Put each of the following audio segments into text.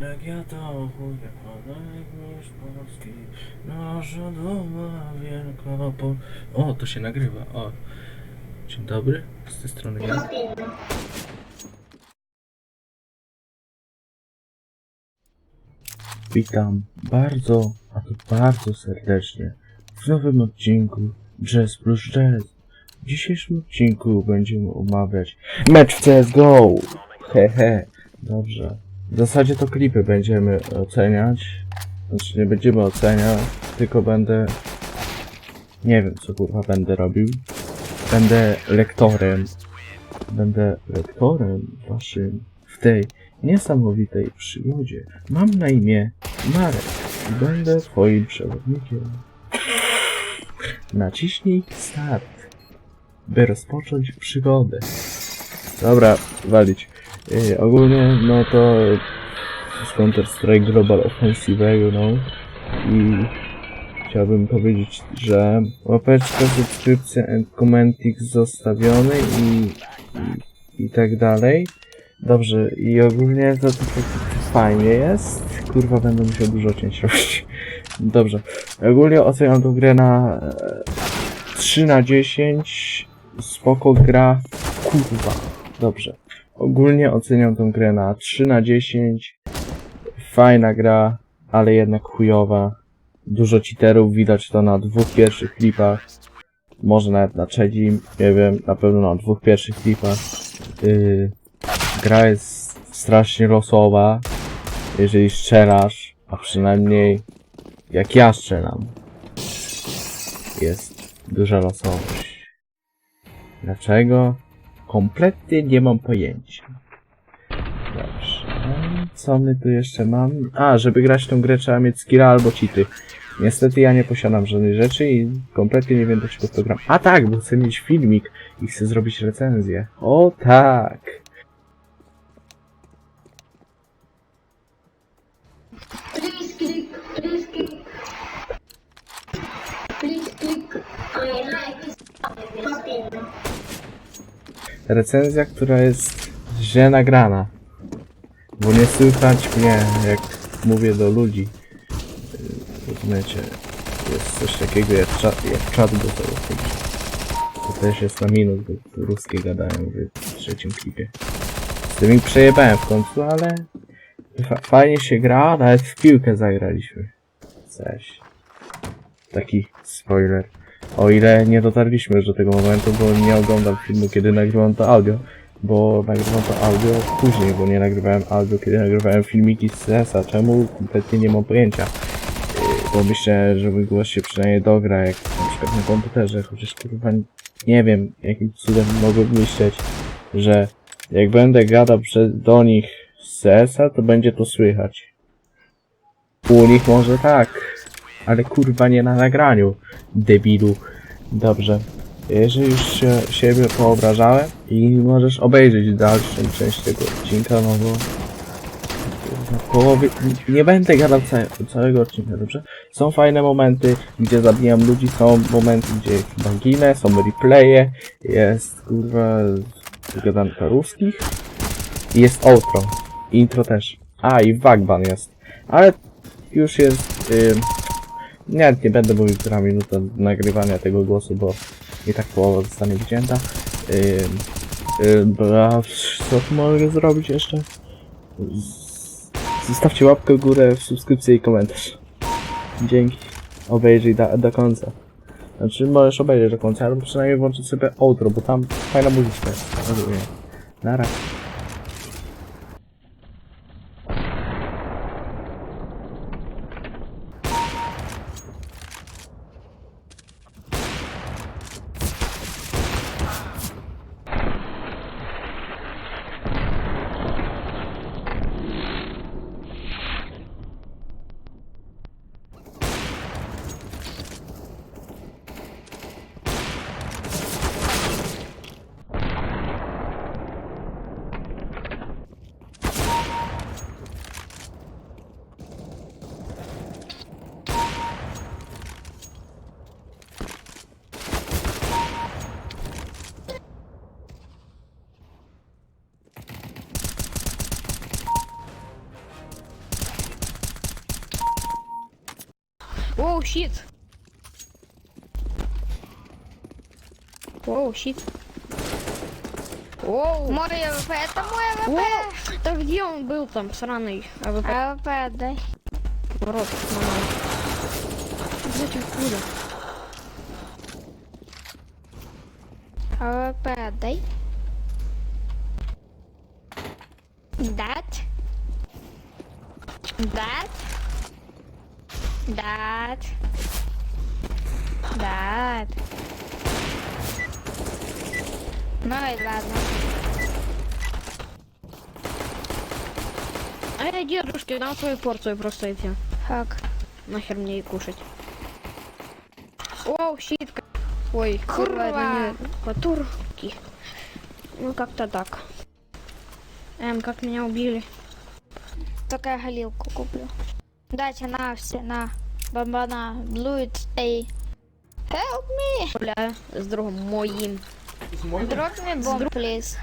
Legia to chuja, odległość Polski, nasza duma Wielkopol... O, to się nagrywa, o. Dzień dobry, z tej strony ja. Witam bardzo, a to bardzo serdecznie w nowym odcinku Jazz plus Jazz. W dzisiejszym odcinku będziemy omawiać mecz w CSGO! Hehe, dobrze. W zasadzie to klipy będziemy oceniać. Znaczy nie będziemy oceniać, tylko będę... Nie wiem co kurwa będę robił. Będę lektorem. Będę lektorem waszym w tej niesamowitej przygodzie. Mam na imię Marek i będę twoim przewodnikiem. Naciśnij start, by rozpocząć przygodę. Dobra, walić. Ogólnie, no to z Counter-Strike Global Offensive, you know. I chciałbym powiedzieć, że łapeczka, subskrypcja and commentik zostawiony i, i, i tak dalej. Dobrze, i ogólnie to, to, to fajnie jest. Kurwa, będę musiał dużo cięć robić. Dobrze. Ogólnie oceniam tą grę na e, 3 na 10. Spoko gra. Kurwa. Dobrze. Ogólnie oceniam tą grę na 3 na 10. Fajna gra, ale jednak chujowa. Dużo cheaterów, widać to na dwóch pierwszych klipach. Może nawet na trzecim, nie wiem, na pewno na dwóch pierwszych klipach. Yy, gra jest strasznie losowa, jeżeli strzelasz, a przynajmniej jak ja strzelam, jest duża losowość. Dlaczego? Kompletnie nie mam pojęcia. Dobrze. Co my tu jeszcze mam? A, żeby grać tą grę trzeba mieć skilla albo cheaty. Niestety ja nie posiadam żadnej rzeczy i kompletnie nie wiem do czego to gram. A tak, bo chcę mieć filmik i chcę zrobić recenzję. O tak! Recenzja, która jest źle nagrana. Bo nie słychać mnie, jak mówię do ludzi. Rozumiecie? Jest coś takiego jak, cza- jak czat głosowy. To też jest na minus, bo ruskie gadają w trzecim klipie. Z tym ich przejebałem w końcu, ale fa fajnie się gra, nawet w piłkę zagraliśmy. Coś. Taki spoiler. O ile nie dotarliśmy do tego momentu, bo nie oglądam filmu, kiedy nagrywam to audio, bo nagrywam to audio później, bo nie nagrywałem audio, kiedy nagrywałem filmiki z CS-a. Czemu? Kompletnie nie mam pojęcia. Yy, Bo myślę, że mój głos się przynajmniej dogra, jak na przykład na komputerze, chociaż kurwa nie wiem, jakim cudem mogę myśleć, że jak będę gadał do nich z CS-a, to będzie to słychać. U nich może tak, ale kurwa nie na nagraniu, debilu. Dobrze. Jeżeli już się, siebie poobrażałem i możesz obejrzeć dalszą część tego odcinka, no bo połowie, nie będę gadał całe, całego odcinka, dobrze? Są fajne momenty, gdzie zabijam ludzi, są momenty, gdzie chyba ginę, są replaye, jest kurwa wygadanka ruskich jest outro, intro też. A i Wagban jest, ale już jest, ym, nie, nie będę mówił, która minuta nagrywania tego głosu, bo i tak połowa zostanie wycięta. Ym, ym, a co mogę zrobić jeszcze? Zostawcie łapkę w górę, subskrypcję i komentarz. Dzięki. Obejrzyj do, do końca. Znaczy możesz obejrzeć do końca, ale przynajmniej włączyć sobie outro, bo tam fajna muzyczka jest. Nara. Оу, щит. Оу, щит. Оу. Мой АВП, это мой АВП. О, да где он был там, сраный АВП? АВП отдай. В рот, сломал. Блять, откуда? АВП отдай. Дать. Дать. Дать. Дать. Ну и ладно. А я дедушке дам свою порцию просто и все. Как? Нахер мне и кушать. Оу, щитка. Ой, Курва. Потурки. Ну, как-то так. Эм, как меня убили. Только я галилку куплю. Дайте на все, на. Бомбана. Блует, эй. Help me! Гуляю с другом моим. Drop me bomb, please.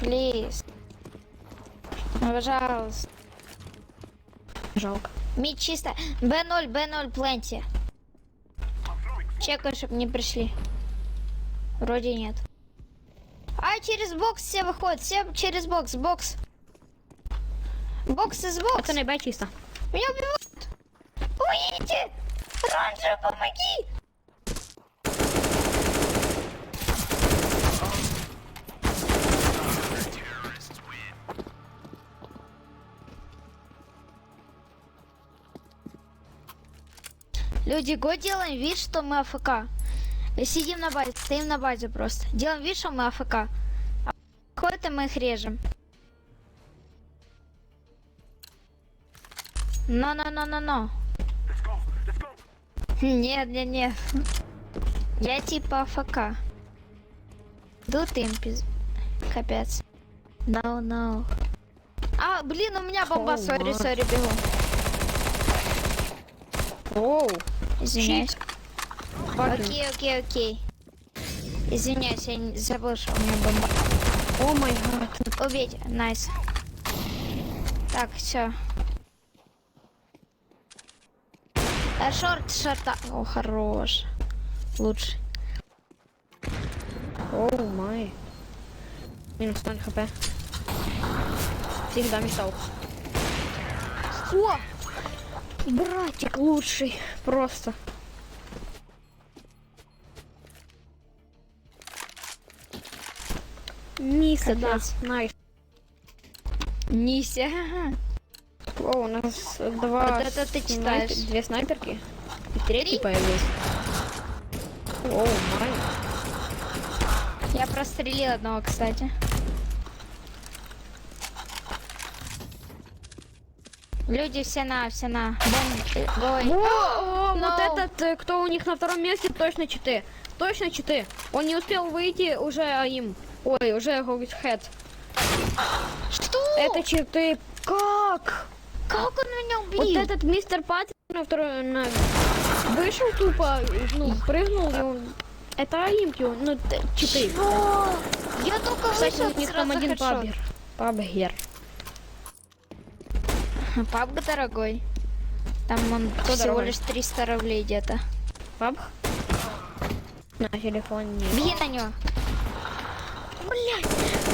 Please. Ну, Пожалуйста. Жалко. Мид чисто. Б0, Б0, пленти. Чекай, чтобы не пришли. Вроде нет. А, через бокс все выходят. Все через бокс. Бокс. Бокс из бокс. Это не Б чисто. Меня убивают. Помогите. Ранжер, помоги. Люди, го делаем вид, что мы АФК. Сидим на базе, стоим на базе просто. Делаем вид, что мы АФК. А ходят и мы их режем. Но-но-но-но-но. Нет, нет, нет. Я типа АФК. Тут им пиз... Капец. No, no. А, блин, у меня бомба, Oh, сори, сори, бегу. Оу. Извиняюсь. Факин. Окей, окей, окей. Извиняюсь, я не забыл, что у меня бомба. О май гад. Убейте, найс. Так, все. А шорт, шорта. О, хорош. Лучше. Оу май. Минус 0 хп. Всегда мечтал. О! Братик лучший. Просто. Миса, да. Найс. Нися. О, у нас два Вот это ты снайпер- читаешь. Две снайперки. И третий Три? появился. Оу май. Я прострелил одного, кстати. Люди все на, все на. Бом, гой. О, о, No. вот этот, э, кто у них на втором месте, точно читы. Точно читы. Он не успел выйти, уже им. Ой, уже говорит хэт. Что? Это читы. Как? Как он меня убил? Вот этот мистер Паттин на второй на... вышел тупо, ну, прыгнул, и он... Это он, ну, читы. Что? Я только Кстати, вышел, у них там один пабер. Пабгер. Пабг дорогой. Там он всего дорогой? лишь 300 рублей где-то. Пабг? На телефоне. Беги на него. Блять,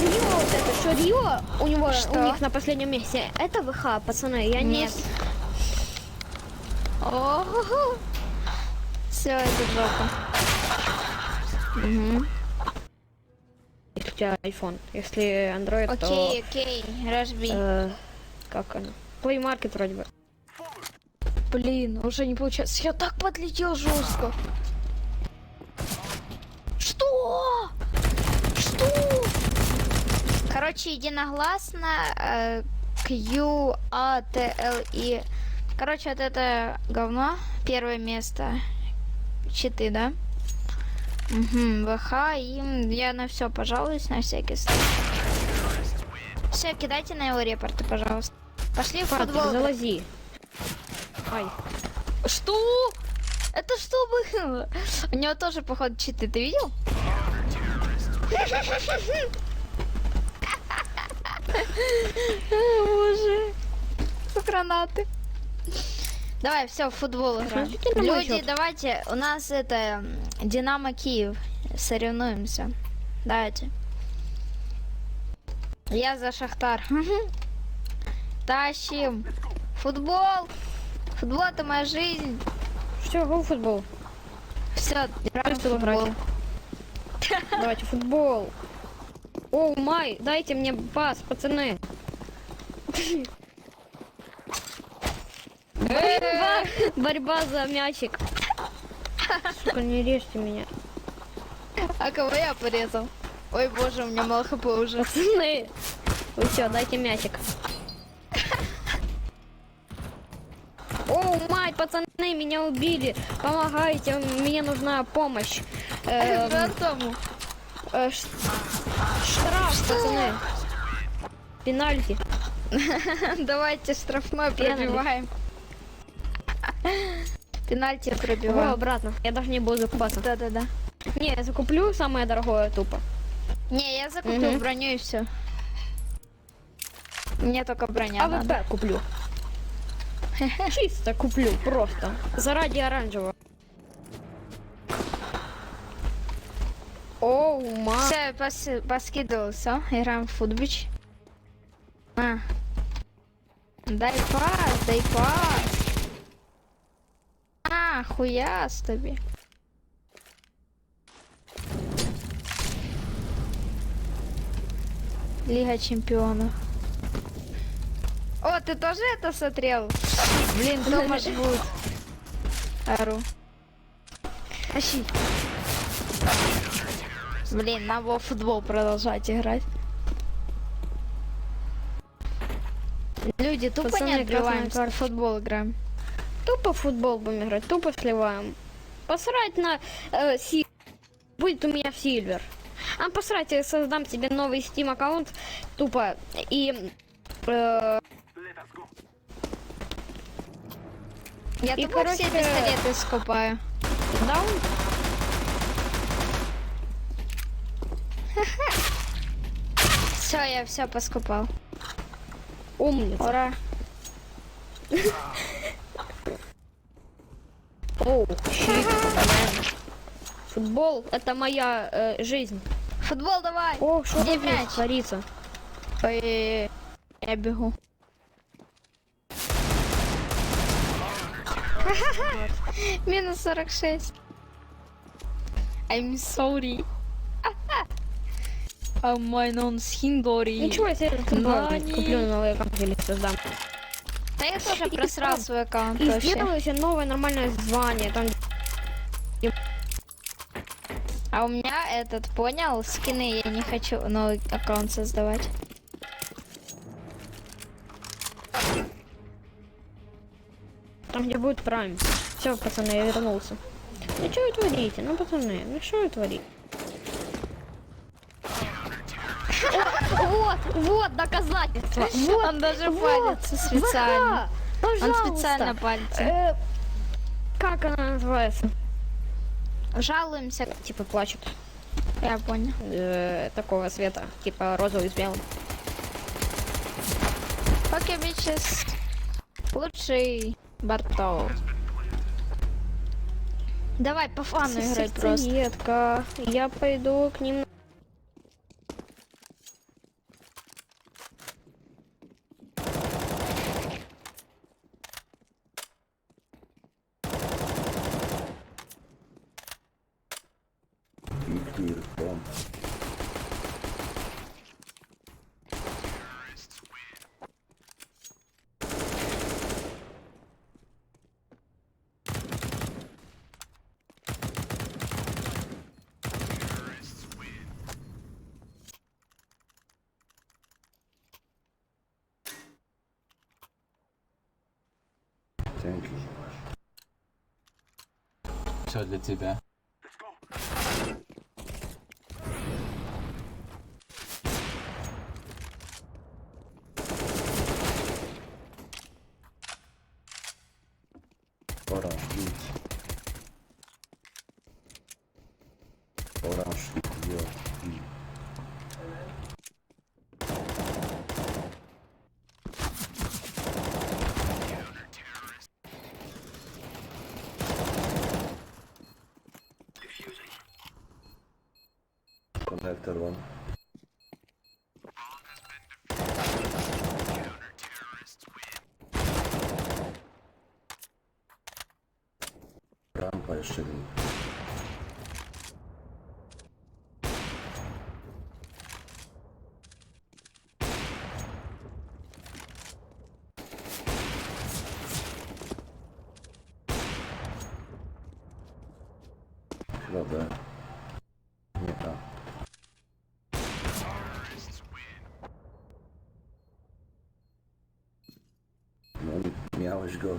Рио вот это, что Рио у него, Что? у них на последнем месте. Это ВХ, пацаны, я не... Нет. Ого. Все, это жопа. Если у тебя iPhone. Если Android, Окей, окей, разбей. то... э, как оно? Play Market вроде бы. Блин, уже не получается. Я так подлетел жестко. Что? Что? Короче, единогласно э, Q, A, T, L, I. Короче, вот это говно. Первое место. Читы, да? Угу, ВХ, и я на все пожалуюсь, на всякий случай. Все, кидайте на его репорты, пожалуйста. Пошли в Патрик, футбол. залази. Ай. Что? Это что было? У него тоже, походу, читы. Ты видел? Боже. Гранаты. Давай, все, в футбол играем. Люди, давайте, у нас это Динамо Киев. Соревнуемся. Давайте. Я за Шахтар. Тащим. Футбол. Футбол это моя жизнь. Все, футбол. Все, футбол. Давайте футбол. О, май, дайте мне пас, пацаны. Борьба, борьба за мячик. Сука, не режьте меня. А кого я порезал? Ой, боже, у меня мало хп уже. Пацаны, вы все, дайте мячик. О, мать, пацаны, меня убили. Помогайте, мне нужна помощь. Эм, Жартому. Э, ш- штраф, пацаны. Пенальти. Давайте штрафной пробиваем. Пенальти пробиваем. обратно. Я даже не буду закупаться. Да-да-да. Не, я закуплю самое дорогое тупо. Не, я закупил Мгм. броню и все. Мне только броня А надо. АВП куплю. Чисто куплю, просто. Заради оранжевого. Оу, ма. Все, поскидывал, все. Играем в футбич. А. Дай пас, дай пас. А, хуяс тобі. Лига чемпионов. О, ты тоже это смотрел? Блин, Томаш будет. Ару. Ащи. Блин, надо было в футбол продолжать играть. Люди, тупо Пацаны, не красная в футбол играем. Тупо в футбол будем играть, тупо сливаем. Посрать на э, си... Будет у меня сильвер. А посрать, я создам тебе новый Steam аккаунт тупо и э, Я И, тупо все короче, пистолеты скупаю. даун. Все, я все поскупал. Умница. Ура. Оу, щит. Футбол это моя э, жизнь. Футбол давай. О, что Где мяч? творится? Ой, я бегу. Минус 46. I'm sorry. А мой нон схиндори. Ничего, я себе Но куплю, не- куплю новый аккаунт или создам. Да я тоже просрал свой аккаунт И вообще. сделаю себе новое нормальное звание. Там А у меня этот, понял, скины я не хочу новый аккаунт создавать. Там, где будет прайм. Все, пацаны, я вернулся. Ну что вы творите? Ну, пацаны, ну что вы творите? О, Вот, вот доказательство. Вот, Он даже вот, палится специально. ВК, Он специально палится. Э, как она называется? Жалуемся. Типа плачут. Я понял. Э, такого цвета, типа розовый с белым. Окей, bitches. Лучший Бартол. Давай по фану играй просто. Сердцеедка. Я пойду к ним. Все для тебя. Orange. that one. Rampa jeszcze jeden. Dobra. Miałeś go.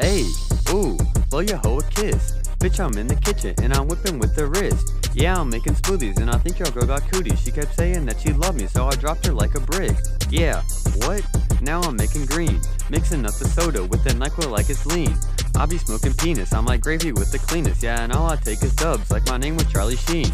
Hey, ooh, blow your hoe a kiss. Bitch, I'm in the kitchen and I'm whipping with the wrist. Yeah, I'm making smoothies and I think your girl got cooties. She kept saying that she loved me, so I dropped her like a brick. Yeah, what? Now I'm making green, mixing up the soda with the NyQuil like it's lean. I be smoking penis, I'm like gravy with the cleanest. Yeah, and all I take is dubs, like my name was Charlie Sheen.